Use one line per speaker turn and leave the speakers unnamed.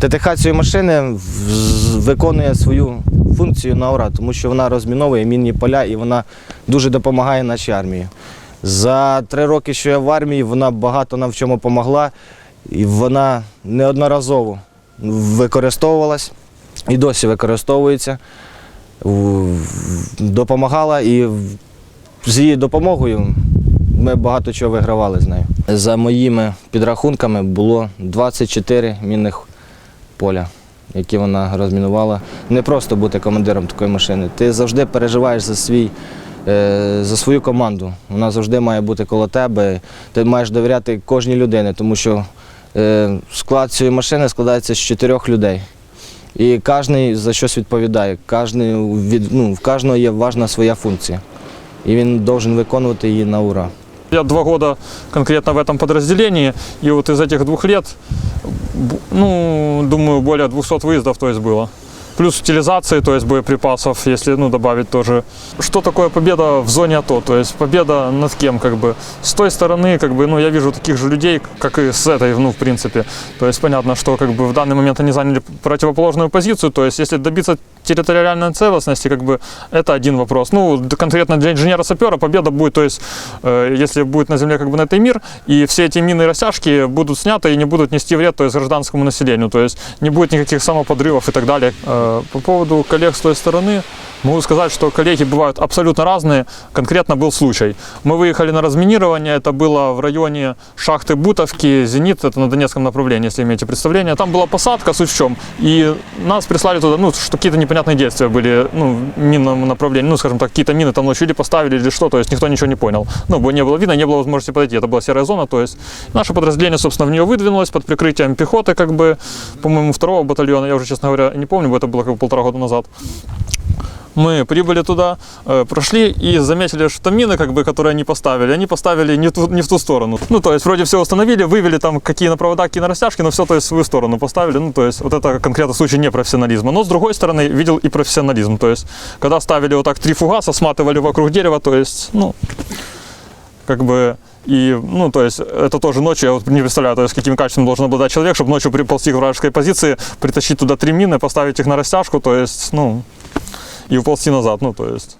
ТТХ цієї машини виконує свою функцію на ура, тому що вона розміновує мінні поля і вона дуже допомагає нашій армії. За три роки, що я в армії, вона багато нам в чому допомогла, і вона неодноразово використовувалась і досі використовується. Допомагала і з її допомогою ми багато чого вигравали з нею. За моїми підрахунками було 24 мінних поля, які вона розмінувала. Не просто бути командиром такої машини. Ти завжди переживаєш за свій. е, За свою команду. Вона завжди має бути коло тебе. Ти маєш довіряти кожній людині, тому що е, склад цієї машини складається з чотирьох людей. І кожен за щось відповідає. Кожний ну, в кожного є важна своя функція. І він повинен виконувати її на ура.
Я два года конкретно в этом подразделении, и вот из этих двух лет, ну, думаю, более 200 выездов то есть было. Плюс утилизации, то есть боеприпасов, если ну, добавить тоже. Что такое победа в зоне АТО? То есть победа над кем? Как бы с той стороны, как бы, ну, я вижу таких же людей, как и с этой, ну, в принципе. То есть понятно, что как бы в данный момент они заняли противоположную позицию. То есть если добиться территориальной целостности, как бы это один вопрос. Ну, конкретно для инженера-сапера победа будет, то есть э, если будет на земле как бы на этой мир, и все эти мины и растяжки будут сняты и не будут нести вред, то есть гражданскому населению, то есть не будет никаких самоподрывов и так далее. Э, По поводу коллег с той стороны, могу сказать, что коллеги бывают абсолютно разные. Конкретно был случай. Мы выехали на разминирование, это было в районе шахты Бутовки, Зенит, это на Донецком направлении, если имеете представление. Там была посадка, суть в чем. И нас прислали туда, ну, что какие-то непонятные действия были, ну, в минном направлении, ну, скажем так, какие-то мины там ночью или поставили или что, то есть никто ничего не понял. Ну, не было видно, не было возможности подойти, это была серая зона, то есть наше подразделение, собственно, в нее выдвинулось под прикрытием пехоты, как бы, по-моему, второго батальона, я уже, честно говоря, не помню, это было как бы полтора года назад. Мы прибыли туда, э, прошли и заметили, что мины, как бы, которые они поставили, они поставили не, ту- не в ту сторону. Ну, то есть, вроде все установили, вывели там какие на провода, какие на растяжки, но все, то есть, в свою сторону поставили. Ну, то есть, вот это конкретно случай непрофессионализма. Но, с другой стороны, видел и профессионализм. То есть, когда ставили вот так три фугаса, сматывали вокруг дерева, то есть, ну, как бы и, ну, то есть, это тоже ночью, я вот не представляю, то есть, какими качествами должен обладать человек, чтобы ночью приползти к вражеской позиции, притащить туда три мины, поставить их на растяжку, то есть, ну, и уползти назад, ну, то есть.